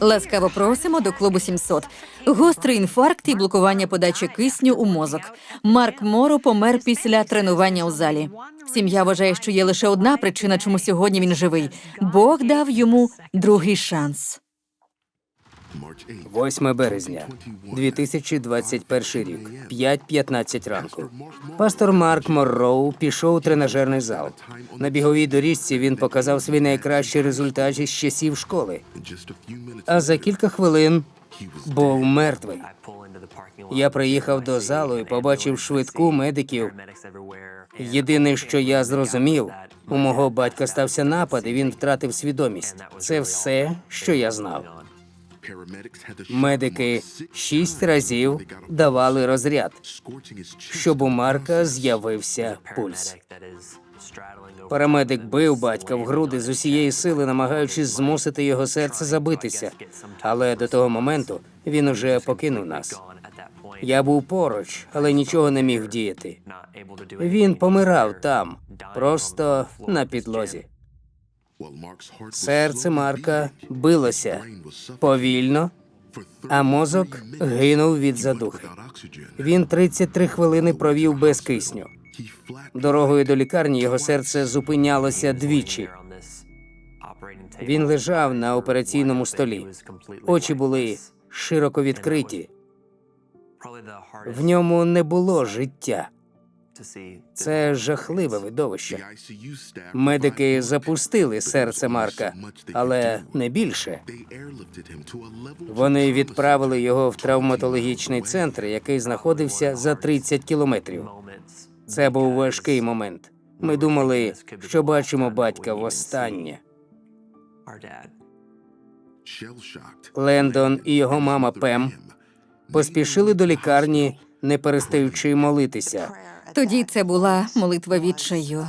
Ласкаво просимо до клубу 700. Гострий інфаркт і блокування подачі кисню у мозок. Марк Моро помер після тренування у залі. Сім'я вважає, що є лише одна причина, чому сьогодні він живий. Бог дав йому другий шанс. 8 березня, 2021 рік, 5.15 ранку. Пастор Марк Морроу пішов у тренажерний зал. На біговій доріжці він показав свій найкращий результат із часів школи. А за кілька хвилин був мертвий. Я приїхав до залу і побачив швидку медиків. Єдине, що я зрозумів, у мого батька стався напад, і він втратив свідомість. Це все, що я знав. Медики шість разів давали розряд, щоб у Марка з'явився пульс. Парамедик бив батька в груди з усієї сили, намагаючись змусити його серце забитися. Але до того моменту він уже покинув нас. Я був поруч, але нічого не міг вдіяти. Він помирав там, просто на підлозі. Серце Марка билося повільно, а мозок гинув від задухи. Він 33 хвилини провів без кисню. Дорогою до лікарні його серце зупинялося двічі. Він лежав на операційному столі. Очі були широко відкриті. В ньому не було життя. Це жахливе видовище. Медики запустили серце Марка, але не більше. Вони відправили його в травматологічний центр, який знаходився за 30 кілометрів. Це був важкий момент. Ми думали, що бачимо батька востаннє. Лендон і його мама Пем поспішили до лікарні, не перестаючи молитися. Тоді це була молитва відчаю.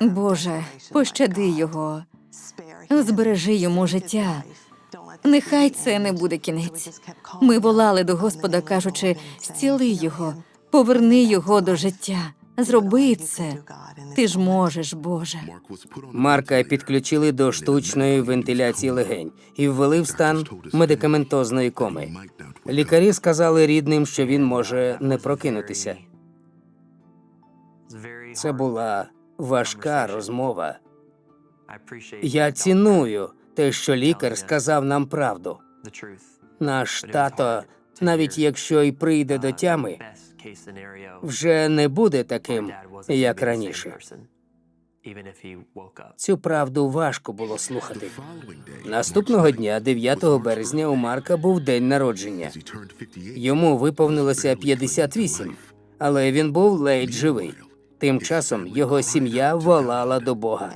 Боже, пощади його, збережи йому життя. Нехай це не буде кінець. Ми волали до Господа, кажучи, зціли його, поверни його до життя. Зроби це. Ти ж можеш, Боже. Марка підключили до штучної вентиляції легень і ввели в стан медикаментозної коми. Лікарі сказали рідним, що він може не прокинутися. Це була важка розмова. Я ціную те, що лікар сказав нам правду. Наш тато, навіть якщо й прийде до тями, вже не буде таким, як раніше. Цю правду важко було слухати. Наступного дня, 9 березня, у Марка був день народження. Йому виповнилося 58, але він був ледь живий. Тим часом його сім'я волала до Бога.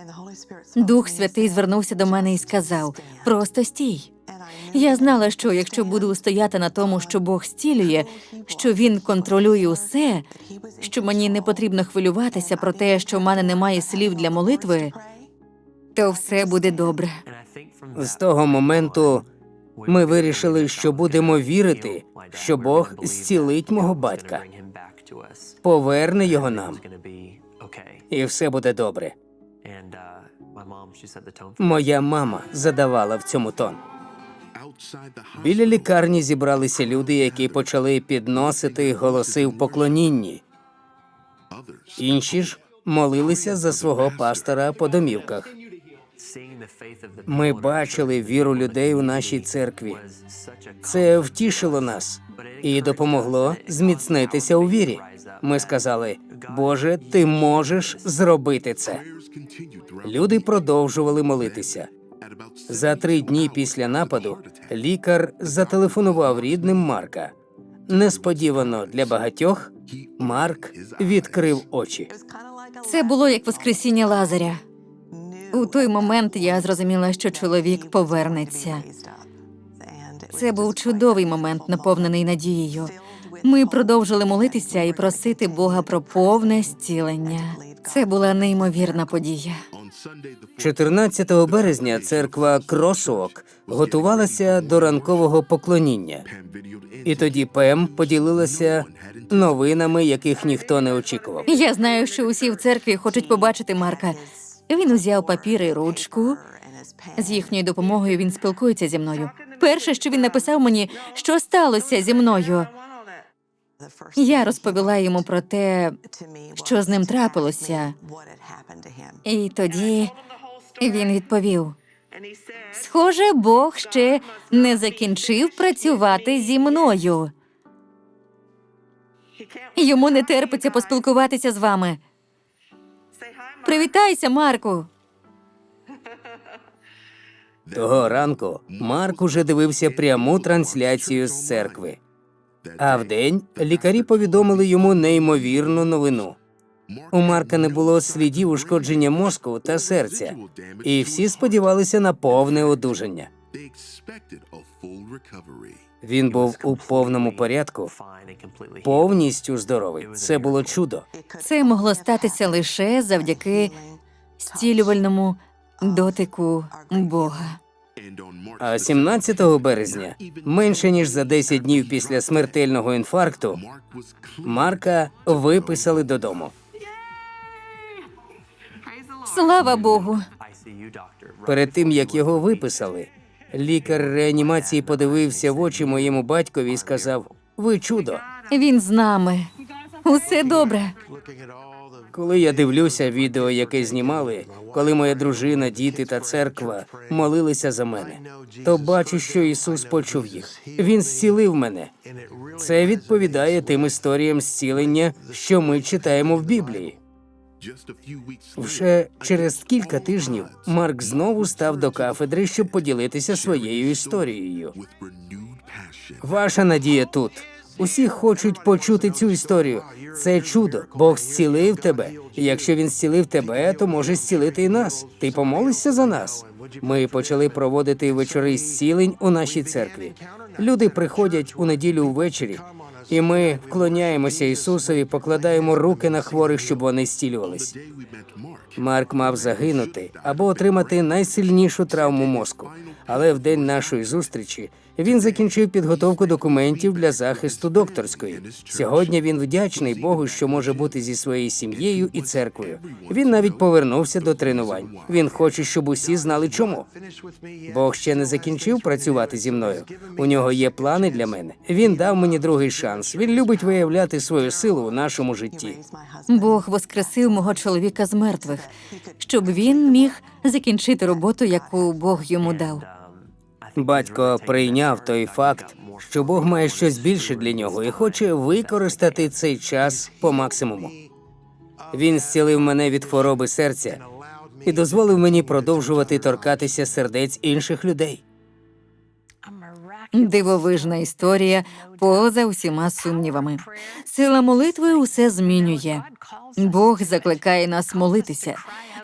Дух Святий звернувся до мене і сказав: просто стій. Я знала, що якщо буду стояти на тому, що Бог зцілює, що він контролює усе, що мені не потрібно хвилюватися про те, що в мене немає слів для молитви, то все буде добре. З того моменту ми вирішили, що будемо вірити, що Бог зцілить мого батька, поверне його нам, і все буде добре. Моя мама задавала в цьому тон. Біля лікарні зібралися люди, які почали підносити голоси в поклонінні. Інші ж молилися за свого пастора по домівках. Ми бачили віру людей у нашій церкві. Це втішило нас і допомогло зміцнитися у вірі. Ми сказали: Боже, ти можеш зробити це. Люди продовжували молитися. За три дні після нападу лікар зателефонував рідним Марка. Несподівано для багатьох Марк відкрив очі. Це було як воскресіння Лазаря. У той момент я зрозуміла, що чоловік повернеться. Це був чудовий момент, наповнений надією. Ми продовжили молитися і просити Бога про повне зцілення. Це була неймовірна подія. 14 березня церква Кросуок готувалася до ранкового поклоніння. І тоді Пем поділилася новинами, яких ніхто не очікував. Я знаю, що усі в церкві хочуть побачити Марка. Він узяв папір і ручку З їхньою допомогою він спілкується зі мною. Перше, що він написав мені, що сталося зі мною. Я розповіла йому про те, що з ним трапилося. І тоді він відповів: Схоже, Бог ще не закінчив працювати зі мною. Йому не терпиться поспілкуватися з вами. Привітайся, Марку. Того ранку Марк уже дивився пряму трансляцію з церкви. А вдень лікарі повідомили йому неймовірну новину. У Марка не було слідів ушкодження мозку та серця, і всі сподівалися на повне одужання. Він був у повному порядку, повністю здоровий. Це було чудо. Це могло статися лише завдяки стілювальному дотику Бога. А 17 березня, менше ніж за 10 днів після смертельного інфаркту, Марка виписали додому. Слава Богу. Перед тим як його виписали, лікар реанімації подивився в очі моєму батькові і сказав: Ви чудо. Він з нами. Усе добре. Коли я дивлюся відео, яке знімали, коли моя дружина, діти та церква молилися за мене, то бачу, що Ісус почув їх. Він зцілив мене. Це відповідає тим історіям зцілення, що ми читаємо в Біблії. Вже через кілька тижнів Марк знову став до кафедри, щоб поділитися своєю історією. Ваша надія тут. Усі хочуть почути цю історію. Це чудо. Бог зцілив тебе. І якщо він зцілив тебе, то може зцілити і нас. Ти помолишся за нас. Ми почали проводити вечори зцілень у нашій церкві. Люди приходять у неділю ввечері, і ми вклоняємося Ісусові, покладаємо руки на хворих, щоб вони зцілювались. Марк мав загинути або отримати найсильнішу травму мозку. Але в день нашої зустрічі він закінчив підготовку документів для захисту докторської. Сьогодні він вдячний Богу, що може бути зі своєю сім'єю і церквою. Він навіть повернувся до тренувань. Він хоче, щоб усі знали, чому. Бог ще не закінчив працювати зі мною. У нього є плани для мене. Він дав мені другий шанс. Він любить виявляти свою силу у нашому житті. Бог воскресив мого чоловіка з мертвих, щоб він міг закінчити роботу, яку Бог йому дав. Батько прийняв той факт, що Бог має щось більше для нього і хоче використати цей час по максимуму. Він зцілив мене від хвороби серця і дозволив мені продовжувати торкатися сердець інших людей. Дивовижна історія поза усіма сумнівами. Сила молитви усе змінює. Бог закликає нас молитися.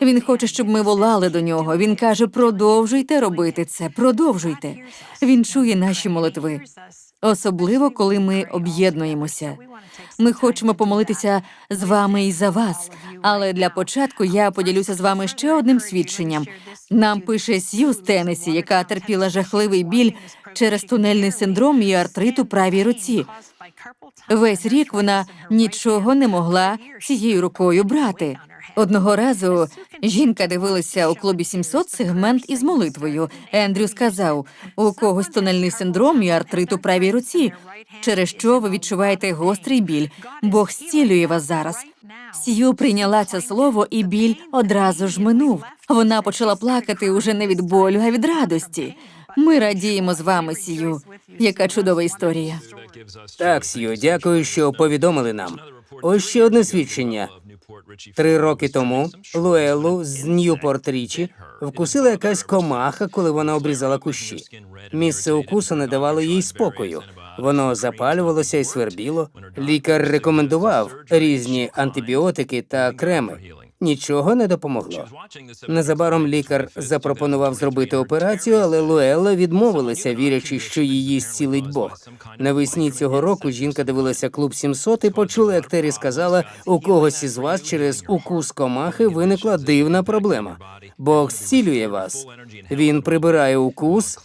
Він хоче, щоб ми волали до нього. Він каже: продовжуйте робити це, продовжуйте. Він чує наші молитви, особливо коли ми об'єднуємося. Ми хочемо помолитися з вами і за вас. Але для початку я поділюся з вами ще одним свідченням. Нам пише Сью з Теннесі, яка терпіла жахливий біль через тунельний синдром і артрит у правій руці. Весь рік вона нічого не могла цією рукою брати. Одного разу жінка дивилася у клубі 700 сегмент із молитвою. Ендрю сказав: у когось тунельний синдром і артрит у правій руці, через що ви відчуваєте гострий біль. Бог зцілює вас зараз. Сію прийняла це слово, і біль одразу ж минув. Вона почала плакати уже не від болю, а від радості. Ми радіємо з вами, Сію. Яка чудова історія. Так, Сью, дякую, що повідомили нам. Ось ще одне свідчення. Три роки тому Луелу з Ньюпорт Річі вкусила якась комаха, коли вона обрізала кущі. Місце укусу не давало їй спокою. Воно запалювалося і свербіло. Лікар рекомендував різні антибіотики та креми. Нічого не допомогло. Незабаром лікар запропонував зробити операцію, але Луелла відмовилася, вірячи, що її зцілить Бог. Навесні цього року жінка дивилася клуб 700 і почула, як Тері сказала, у когось із вас через укус комахи виникла дивна проблема. Бог зцілює вас. Він прибирає укус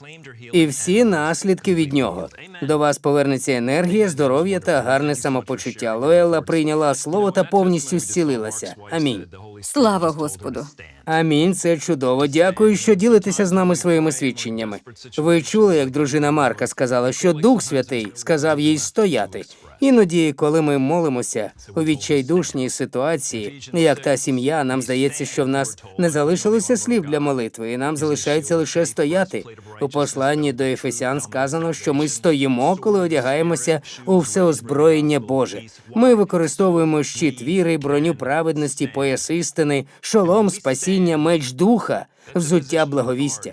і всі наслідки від нього. До вас повернеться енергія, здоров'я та гарне самопочуття. Луелла прийняла слово та повністю зцілилася. Амінь. Слава Господу! Амінь, це чудово. Дякую, що ділитеся з нами своїми свідченнями. Ви чули, як дружина Марка сказала, що Дух Святий сказав їй стояти. Іноді, коли ми молимося у відчайдушній ситуації, як та сім'я, нам здається, що в нас не залишилося слів для молитви, і нам залишається лише стояти. У посланні до Ефесян сказано, що ми стоїмо, коли одягаємося у всеозброєння Боже. Ми використовуємо щит віри, броню праведності, пояс істини, шолом спасіння, меч духа, взуття благовістя.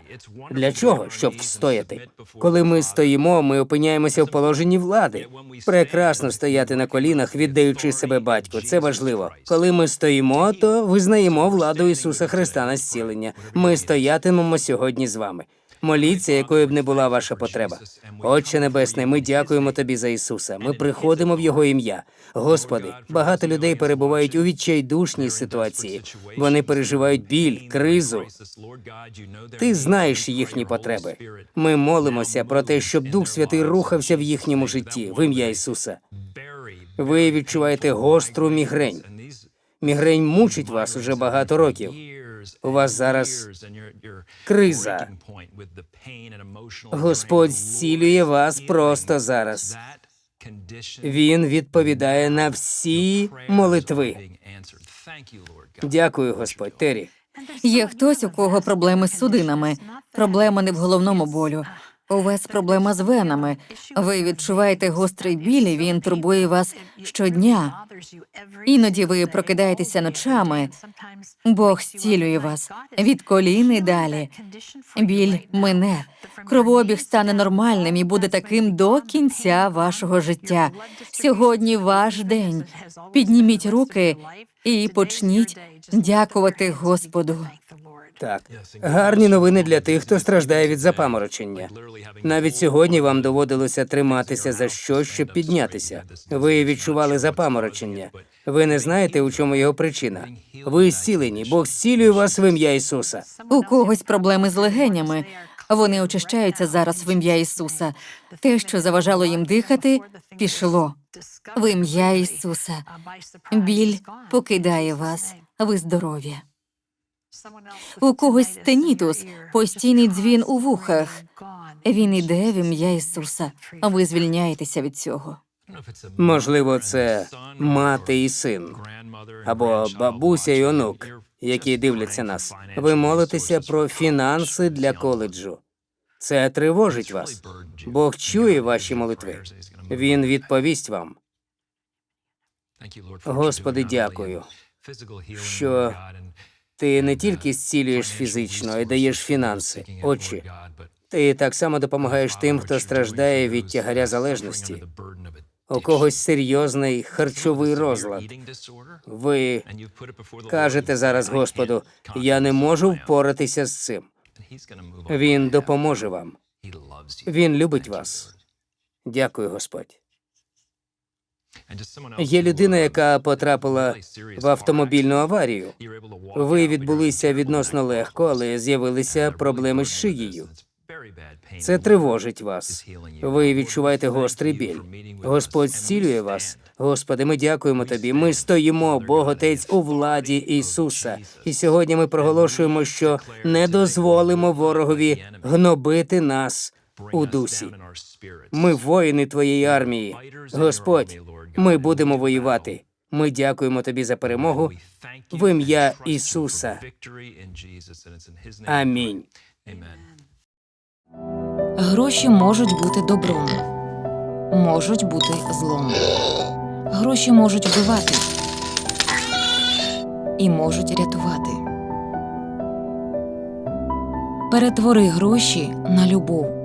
Для чого? Щоб встояти. Коли ми стоїмо, ми опиняємося в положенні влади. Прекрасно стояти на колінах, віддаючи себе батьку. Це важливо. Коли ми стоїмо, то визнаємо владу Ісуса Христа на зцілення. Ми стоятимемо сьогодні з вами. Моліться, якою б не була ваша потреба. Отче Небесний, ми дякуємо тобі за Ісуса. Ми приходимо в Його ім'я. Господи, багато людей перебувають у відчайдушній ситуації. Вони переживають біль, кризу. Ти знаєш їхні потреби. Ми молимося про те, щоб Дух Святий рухався в їхньому житті в ім'я Ісуса. Ви відчуваєте гостру мігрень. Мігрень мучить вас уже багато років. У вас зараз криза. Господь зцілює вас просто зараз. Він відповідає на всі молитви. Дякую, Господь. Тері. Є хтось, у кого проблеми з судинами. Проблема не в головному болю. У вас проблема з венами. Ви відчуваєте гострий біль, і він турбує вас щодня. Іноді ви прокидаєтеся ночами. Бог зцілює вас від колін і далі. Біль мине. Кровообіг стане нормальним і буде таким до кінця вашого життя. Сьогодні ваш день. Підніміть руки і почніть дякувати Господу. Так, гарні новини для тих, хто страждає від запаморочення. Навіть сьогодні вам доводилося триматися за щось, щоб піднятися. Ви відчували запаморочення. Ви не знаєте, у чому його причина. Ви зцілені, Бог зцілює вас в ім'я Ісуса. У когось проблеми з легенями. Вони очищаються зараз в ім'я Ісуса. Те, що заважало їм дихати, пішло. В ім'я Ісуса. Біль покидає вас. Ви здорові. У когось стенітус, постійний дзвін у вухах. Він іде в ім'я Ісуса. а Ви звільняєтеся від цього. Можливо, це мати і син, або бабуся і онук, які дивляться нас. Ви молитеся про фінанси для коледжу. Це тривожить вас. Бог чує ваші молитви. Він відповість вам. Господи, дякую, що Ти не тільки зцілюєш фізично, й даєш фінанси. Отче, ти так само допомагаєш тим, хто страждає від тягаря залежності. У когось серйозний харчовий розлад. Ви кажете зараз Господу, я не можу впоратися з цим. Він допоможе вам. Він любить вас. Дякую, Господь. Є людина, яка потрапила в автомобільну аварію. Ви відбулися відносно легко, але з'явилися проблеми з шиєю. Це тривожить вас. Ви відчуваєте гострий біль. Господь зцілює вас. Господи, ми дякуємо тобі. Ми стоїмо, Бог Отець, у владі Ісуса. І сьогодні ми проголошуємо, що не дозволимо ворогові гнобити нас у дусі. Ми воїни твоєї армії. Господь, ми будемо воювати. Ми дякуємо тобі за перемогу в ім'я Ісуса. Амінь. Гроші можуть бути добром, можуть бути злом. Гроші можуть вбивати і можуть рятувати. Перетвори гроші на любов.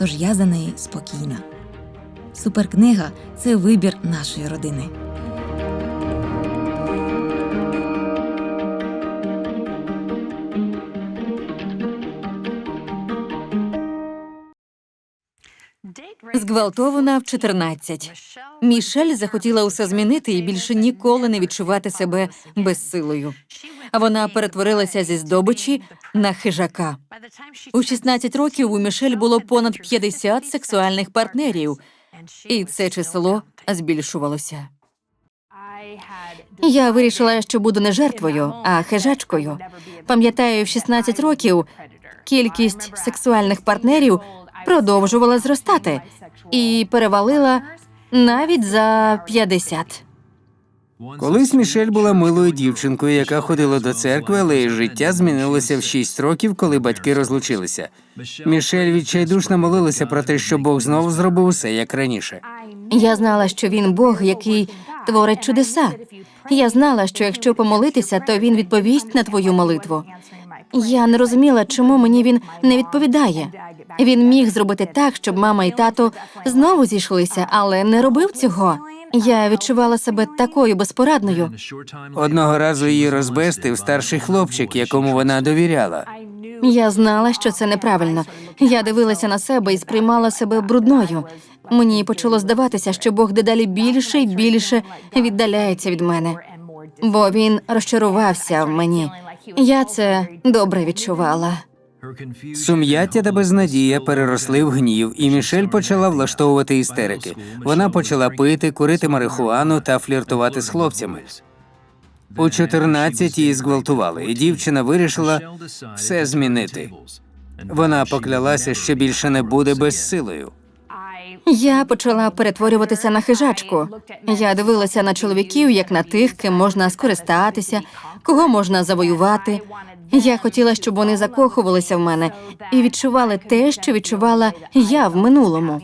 тож я за неї спокійна. Суперкнига це вибір нашої родини. Зґвалтована в 14. Мішель захотіла усе змінити і більше ніколи не відчувати себе безсилою. Вона перетворилася зі здобичі на хижака. У 16 років у Мішель було понад 50 сексуальних партнерів, і це число збільшувалося. Я вирішила, що буду не жертвою, а хижачкою. Пам'ятаю, в 16 років кількість сексуальних партнерів продовжувала зростати і перевалила навіть за 50. Колись Мішель була милою дівчинкою, яка ходила до церкви, але її життя змінилося в 6 років, коли батьки розлучилися. Мішель відчайдушно молилася про те, що Бог знову зробив усе як раніше. Я знала, що він Бог, який творить чудеса. Я знала, що якщо помолитися, то він відповість на твою молитву. Я не розуміла, чому мені він не відповідає. Він міг зробити так, щоб мама і тато знову зійшлися, але не робив цього. Я відчувала себе такою безпорадною. Одного разу її розбестив старший хлопчик, якому вона довіряла. Я знала, що це неправильно. Я дивилася на себе і сприймала себе брудною. Мені почало здаватися, що Бог дедалі більше і більше віддаляється від мене, бо він розчарувався в мені. Я це добре відчувала. Сум'яття та безнадія переросли в гнів, і Мішель почала влаштовувати істерики. Вона почала пити, курити марихуану та фліртувати з хлопцями. У 14 її зґвалтували, і дівчина вирішила все змінити. Вона поклялася, що більше не буде безсилою. Я почала перетворюватися на хижачку. Я дивилася на чоловіків як на тих, ким можна скористатися, кого можна завоювати. Я хотіла, щоб вони закохувалися в мене і відчували те, що відчувала я в минулому.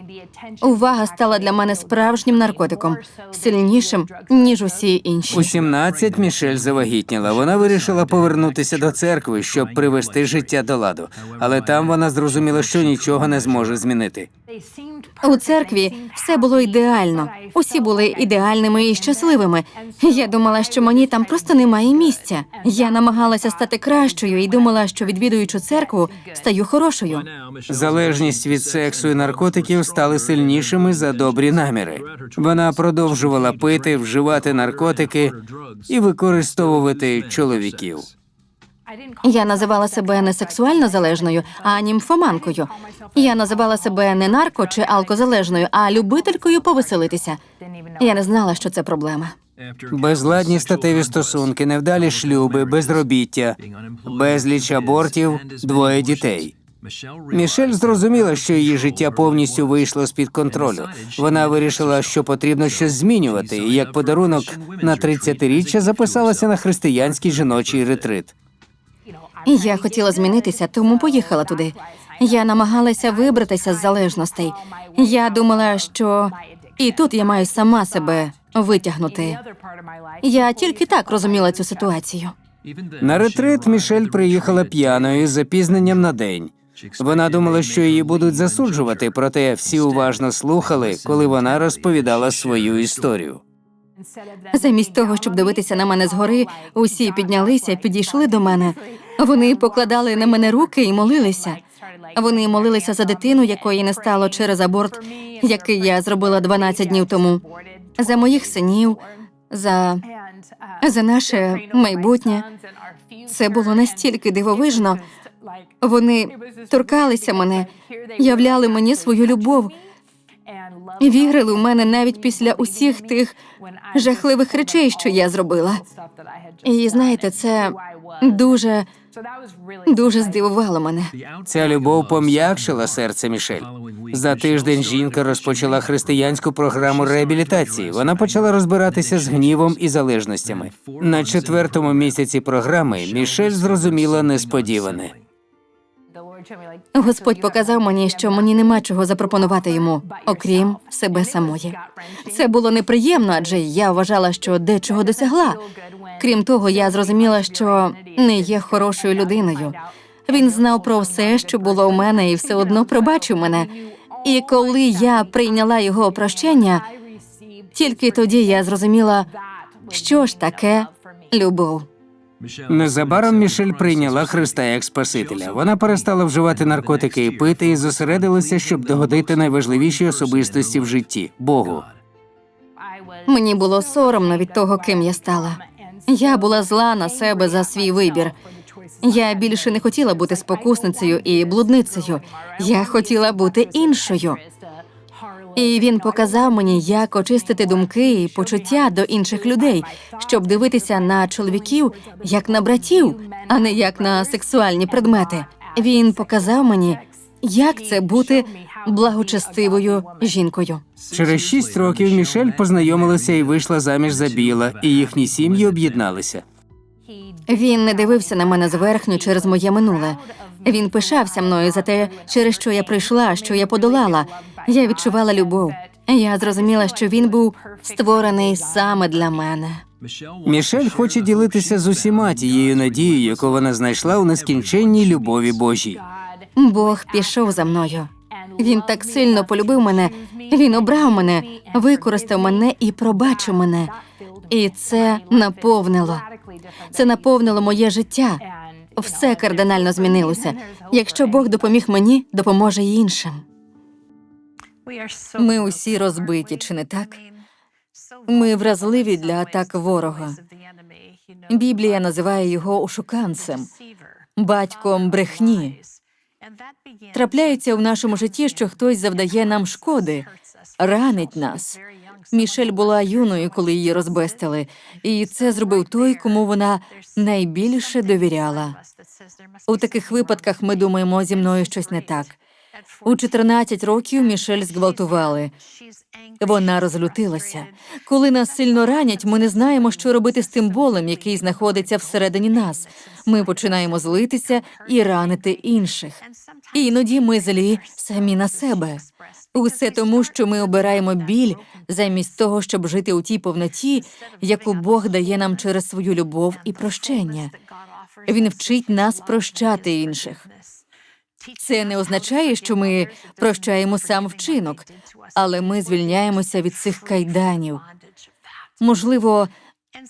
Увага стала для мене справжнім наркотиком, сильнішим ніж усі інші. У 17 Мішель завагітніла. Вона вирішила повернутися до церкви, щоб привести життя до ладу. Але там вона зрозуміла, що нічого не зможе змінити. У церкві все було ідеально. Усі були ідеальними і щасливими. Я думала, що мені там просто немає місця. Я намагалася стати кращою і думала, що відвідуючи церкву, стаю хорошою. Залежність від сексу і наркотиків стали сильнішими за добрі наміри. Вона продовжувала пити, вживати наркотики і використовувати чоловіків. Я називала себе не сексуально залежною, а німфоманкою. Я називала себе не нарко чи алкозалежною, а любителькою повеселитися. Я не знала, що це проблема. Безладні статеві стосунки, невдалі шлюби, безробіття, безліч абортів, двоє дітей. Мішель зрозуміла, що її життя повністю вийшло з під контролю. Вона вирішила, що потрібно щось змінювати, і як подарунок на 30-річчя записалася на християнський жіночий ретрит. Я хотіла змінитися, тому поїхала туди. Я намагалася вибратися з залежностей. Я думала, що і тут я маю сама себе витягнути. Я тільки так розуміла цю ситуацію. На ретрит Мішель приїхала п'яною з запізненням на день. Вона думала, що її будуть засуджувати, проте всі уважно слухали, коли вона розповідала свою історію. Замість того, щоб дивитися на мене згори, усі піднялися, підійшли до мене. Вони покладали на мене руки і молилися. Вони молилися за дитину, якої не стало через аборт, який я зробила 12 днів тому, за моїх синів, за, за наше майбутнє. Це було настільки дивовижно. Вони торкалися мене, являли мені свою любов, вірили в мене навіть після усіх тих жахливих речей, що я зробила. І знаєте, це дуже, дуже здивувало мене. Ця любов пом'якшила серце Мішель. За тиждень жінка розпочала християнську програму реабілітації. Вона почала розбиратися з гнівом і залежностями. На четвертому місяці програми Мішель зрозуміла несподіване. Господь показав мені, що мені нема чого запропонувати йому, окрім себе самої. Це було неприємно, адже я вважала, що дечого досягла. Крім того, я зрозуміла, що не є хорошою людиною. Він знав про все, що було у мене, і все одно пробачив мене. І коли я прийняла його прощення, тільки тоді я зрозуміла, що ж таке любов. Незабаром Мішель прийняла Христа як Спасителя. Вона перестала вживати наркотики і пити і зосередилася, щоб догодити найважливішій особистості в житті Богу. Мені було соромно від того, ким я стала. Я була зла на себе за свій вибір. Я більше не хотіла бути спокусницею і блудницею. Я хотіла бути іншою. І він показав мені, як очистити думки і почуття до інших людей, щоб дивитися на чоловіків як на братів, а не як на сексуальні предмети. Він показав мені, як це бути благочестивою жінкою. Через шість років Мішель познайомилася і вийшла заміж за Біла, і їхні сім'ї об'єдналися. Він не дивився на мене зверхньо через моє минуле. Він пишався мною за те, через що я прийшла, що я подолала. Я відчувала любов. Я зрозуміла, що він був створений саме для мене. Мішель хоче ділитися з усіма тією надією, яку вона знайшла у нескінченній любові Божій. Бог пішов за мною. Він так сильно полюбив мене. Він обрав мене, використав мене і пробачив мене. І це наповнило. Це наповнило моє життя. Все кардинально змінилося. Якщо Бог допоміг мені, допоможе й іншим. Ми усі розбиті, чи не так? Ми вразливі для атак ворога. Біблія називає його ошуканцем, батьком брехні. Трапляється в нашому житті, що хтось завдає нам шкоди, ранить нас. Мішель була юною, коли її розбестили, і це зробив той, кому вона найбільше довіряла. У таких випадках ми думаємо, зі мною щось не так. У 14 років Мішель зґвалтували. Вона розлютилася. Коли нас сильно ранять, ми не знаємо, що робити з тим болем, який знаходиться всередині нас. Ми починаємо злитися і ранити інших. І іноді ми злі самі на себе. Усе тому, що ми обираємо біль замість того, щоб жити у тій повноті, яку Бог дає нам через свою любов і прощення. Він вчить нас прощати інших. Це не означає, що ми прощаємо сам вчинок, але ми звільняємося від цих кайданів. Можливо,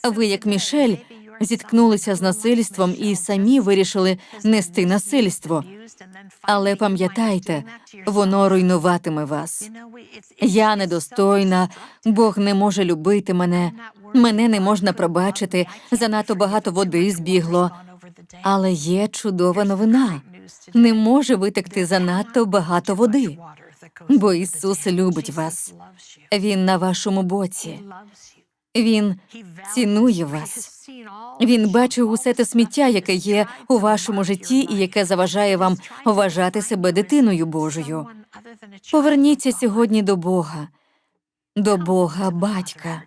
ви, як Мішель, зіткнулися з насильством і самі вирішили нести насильство. Але пам'ятайте, воно руйнуватиме вас. Я недостойна, Бог не може любити мене, мене не можна пробачити, занадто багато води збігло. Але є чудова новина. Не може витекти занадто багато води, бо Ісус любить вас. Він на вашому боці. Він цінує вас. Він бачив усе те сміття, яке є у вашому житті, і яке заважає вам вважати себе дитиною Божою. Поверніться сьогодні до Бога, до Бога батька.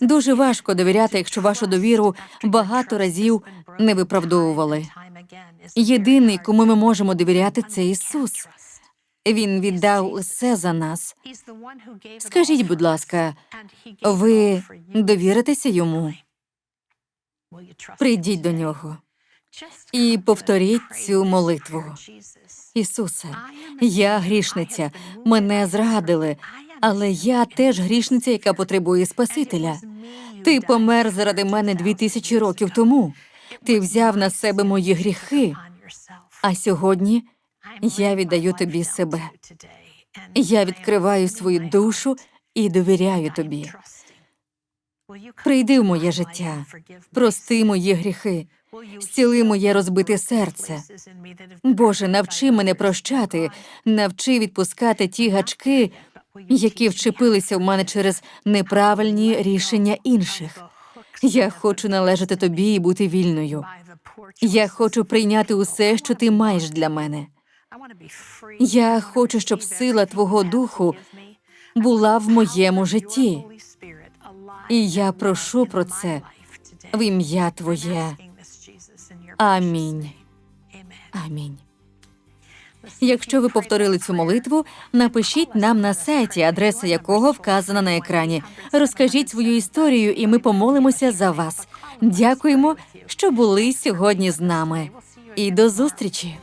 Дуже важко довіряти, якщо вашу довіру багато разів не виправдовували. Єдиний, кому ми можемо довіряти, це Ісус. Він віддав усе за нас. Скажіть, будь ласка, ви довіритеся йому? Прийдіть до нього і повторіть цю молитву. Ісусе, я грішниця, мене зрадили, але я теж грішниця, яка потребує Спасителя. Ти помер заради мене дві тисячі років тому. Ти взяв на себе мої гріхи. А сьогодні я віддаю тобі себе. Я відкриваю свою душу і довіряю тобі. Прийди в моє життя, прости мої гріхи, зціли моє розбите серце. Боже, навчи мене прощати, навчи відпускати ті гачки, які вчепилися в мене через неправильні рішення інших. Я хочу належати тобі і бути вільною. Я хочу прийняти усе, що ти маєш для мене. Я хочу, щоб сила Твого Духу була в моєму житті. І я прошу про це в ім'я Твоє. Амінь. Амінь. Якщо ви повторили цю молитву, напишіть нам на сайті, адреса якого вказана на екрані. Розкажіть свою історію, і ми помолимося за вас. Дякуємо, що були сьогодні з нами. І до зустрічі!